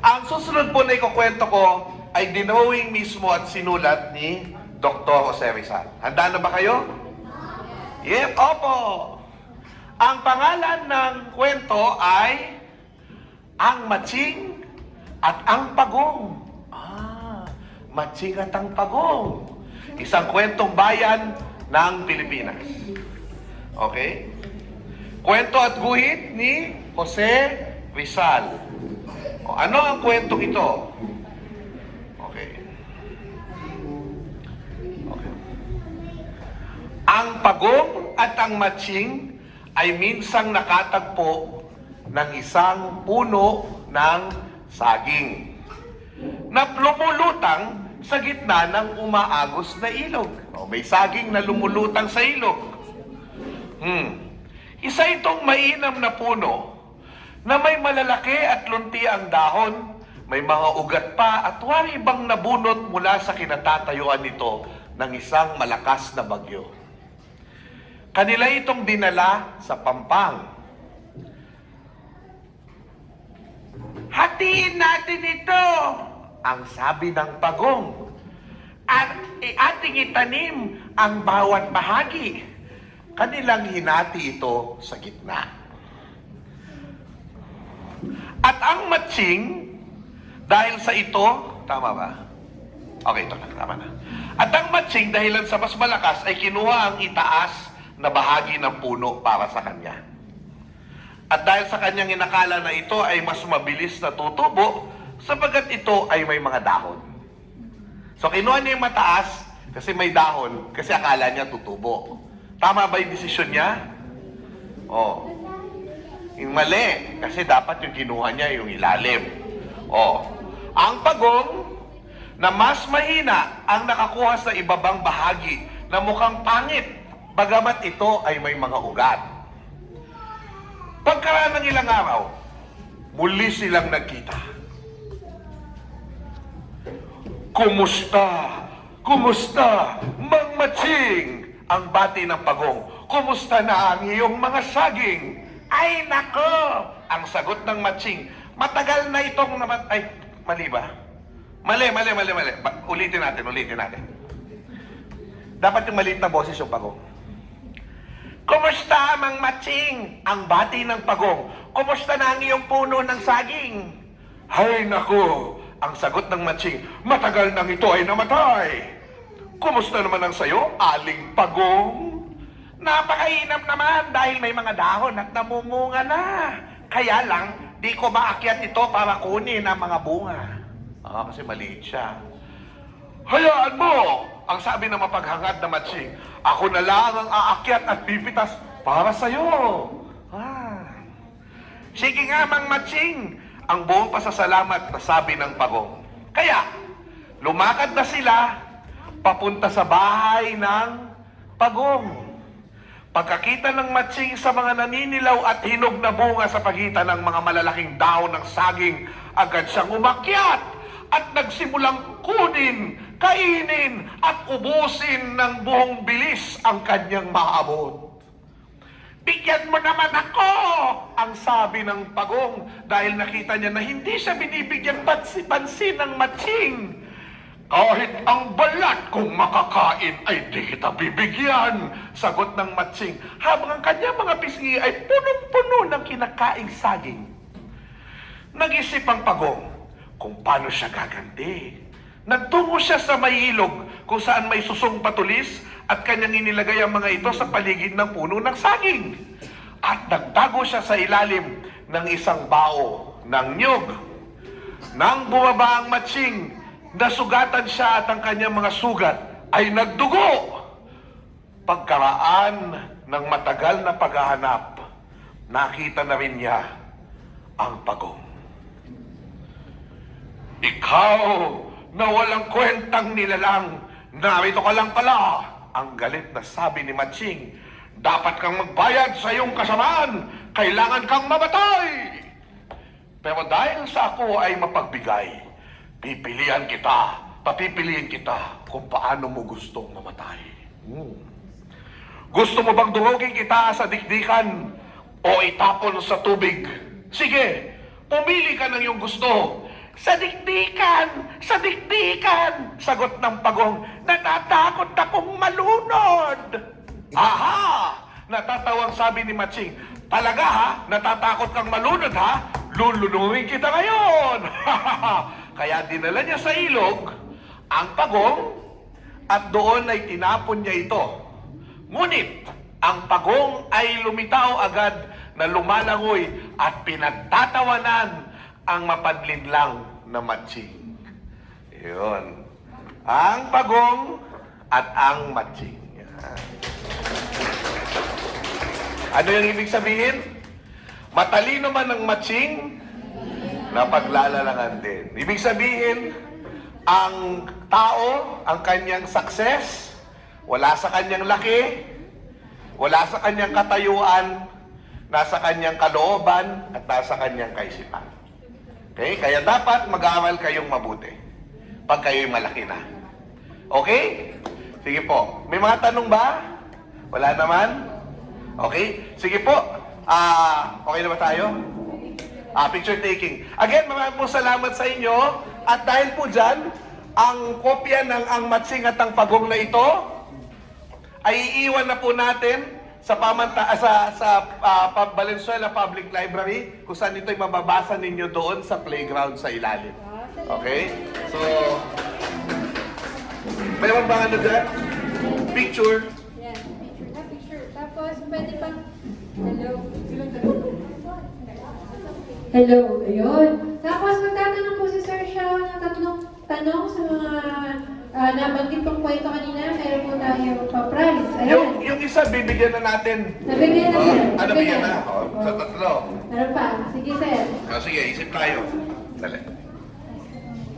Ang susunod po na ikukwento ko ay dinawing mismo at sinulat ni Dr. Jose Rizal. Handa na ba kayo? Yep, opo. Ang pangalan ng kwento ay Ang Matsing at ang Pagong. Ah, Matsing at ang Pagong. Isang kwentong bayan ng Pilipinas. Okay? Kwento at guhit ni Jose Rizal. O, ano ang kwentong ito? Okay. Okay. Ang pagong at ang matching ay minsang nakatagpo ng isang puno ng saging na lumulutang sa gitna ng umaagos na ilog. O, may saging na lumulutang sa ilog. Hmm. Isa itong mainam na puno na may malalaki at lunti ang dahon, may mga ugat pa at wari bang nabunot mula sa kinatatayuan nito ng isang malakas na bagyo. Kanila itong dinala sa Pampang. Hatiin natin ito, ang sabi ng pagong. At ating itanim ang bawat bahagi. Kanilang hinati ito sa gitna. At ang matching, dahil sa ito, tama ba? Okay, ito na, tama na. At ang matching, dahilan sa mas malakas, ay kinuha ang itaas na bahagi ng puno para sa kanya. At dahil sa kanyang inakala na ito ay mas mabilis na tutubo, sapagat ito ay may mga dahon. So kinuha niya yung mataas kasi may dahon, kasi akala niya tutubo. Tama ba yung desisyon niya? Oh. Yung mali, kasi dapat yung kinuha niya yung ilalim. Oh. Ang pagong na mas mahina ang nakakuha sa ibabang bahagi na mukhang pangit, bagamat ito ay may mga ugat. Pagkaraan ng ilang araw, muli silang nagkita. Kumusta? Kumusta? Mang Matsing! Ang bati ng pagong. Kumusta na ang iyong mga saging? Ay, nako! Ang sagot ng Matsing, matagal na itong namat... Ay, mali ba? Mali, mali, mali, mali. Ba- ulitin natin, ulitin natin. Dapat yung maliit na boses yung pagong. Kumusta, Mang Matsing? Ang bati ng pagong. Kumusta na ang iyong puno ng saging? Hay nako! Ang sagot ng Matsing, matagal nang ito ay namatay. Kumusta naman ang sayo, aling pagong? Napakainam naman dahil may mga dahon at namumunga na. Kaya lang, di ko maakyat ito para kunin ang mga bunga. Ah, kasi maliit siya. Hayaan mo! Ang sabi ng mapaghangad na matsing, ako na lang ang aakyat at pipitas para sa'yo. Ah. Sige nga, Mang Matsing, ang buong pasasalamat na sabi ng pagong. Kaya, lumakad na sila papunta sa bahay ng pagong. Pagkakita ng matsing sa mga naninilaw at hinog na bunga sa pagitan ng mga malalaking dahon ng saging, agad siyang umakyat at nagsimulang kunin, kainin at ubusin ng buong bilis ang kanyang maabot. Bigyan mo naman ako! Ang sabi ng pagong dahil nakita niya na hindi siya binibigyan pansi-pansin ng matsing. Kahit ang balat kung makakain ay di kita bibigyan, sagot ng matsing habang ang kanyang mga pisngi ay punong-puno ng kinakaing saging. Nag-isip ang pagong kung paano siya gaganti. Nagtungo siya sa may ilog kung saan may susong patulis at kanyang inilagay ang mga ito sa paligid ng puno ng saging. At nagtago siya sa ilalim ng isang bao ng nyug. Nang bumaba ang matsing, nasugatan siya at ang kanyang mga sugat ay nagdugo. Pagkaraan ng matagal na paghahanap, nakita na rin niya ang pagong. Ikaw na walang kwentang nilalang, narito ka lang pala. Ang galit na sabi ni Matching, dapat kang magbayad sa iyong kasamaan, kailangan kang mamatay. Pero dahil sa ako ay mapagbigay, pipilian kita, papipiliin kita kung paano mo gustong mamatay. Hmm. Gusto mo bang durugin kita sa dikdikan o itapon sa tubig? Sige, pumili ka ng iyong gusto. Sa dikdikan! Sa dikdikan! Sagot ng pagong, natatakot akong malunod! Aha! Natatawang sabi ni Matsing, talaga ha? Natatakot kang malunod ha? Lulunurin kita ngayon! Kaya dinala niya sa ilog ang pagong at doon ay tinapon niya ito. Ngunit, ang pagong ay lumitaw agad na lumalangoy at pinagtatawanan ang mapadlinlang na matsing. Yun. Ang pagong at ang matsing. Yan. Ano yung ibig sabihin? Matalino man ang napaglalalangan din. Ibig sabihin, ang tao, ang kanyang success, wala sa kanyang laki, wala sa kanyang katayuan, nasa kanyang kalooban, at nasa kanyang kaisipan. Okay? Kaya dapat mag-aaral kayong mabuti pag kayo'y malaki na. Okay? Sige po. May mga tanong ba? Wala naman? Okay? Sige po. Ah, okay na ba tayo? Ah, picture taking. Again, maraming po salamat sa inyo. At dahil po dyan, ang kopya ng ang matsing at ang pagong na ito ay iiwan na po natin sa pamanta ah, sa sa ah, Pa- Valenzuela Public Library kung saan ito'y mababasa ninyo doon sa playground sa ilalim. Okay? So, mayroon bang ano dyan? Picture? Yan, picture na picture. Tapos, pwede pang, hello. Hello, ayun. Tapos, magtatanong po si Sir Shao ng tatlong tanong sa mga ah, nabanggit pong kwento kanina. Meron po tayo pa-prize. Yung, Ayan. yung isa, bibigyan na natin. Nabigyan na, Oh, ano bigyan na? Oh, sa tatlo. Meron pa. Sige, sir. Oh, sige, isip tayo. Dali.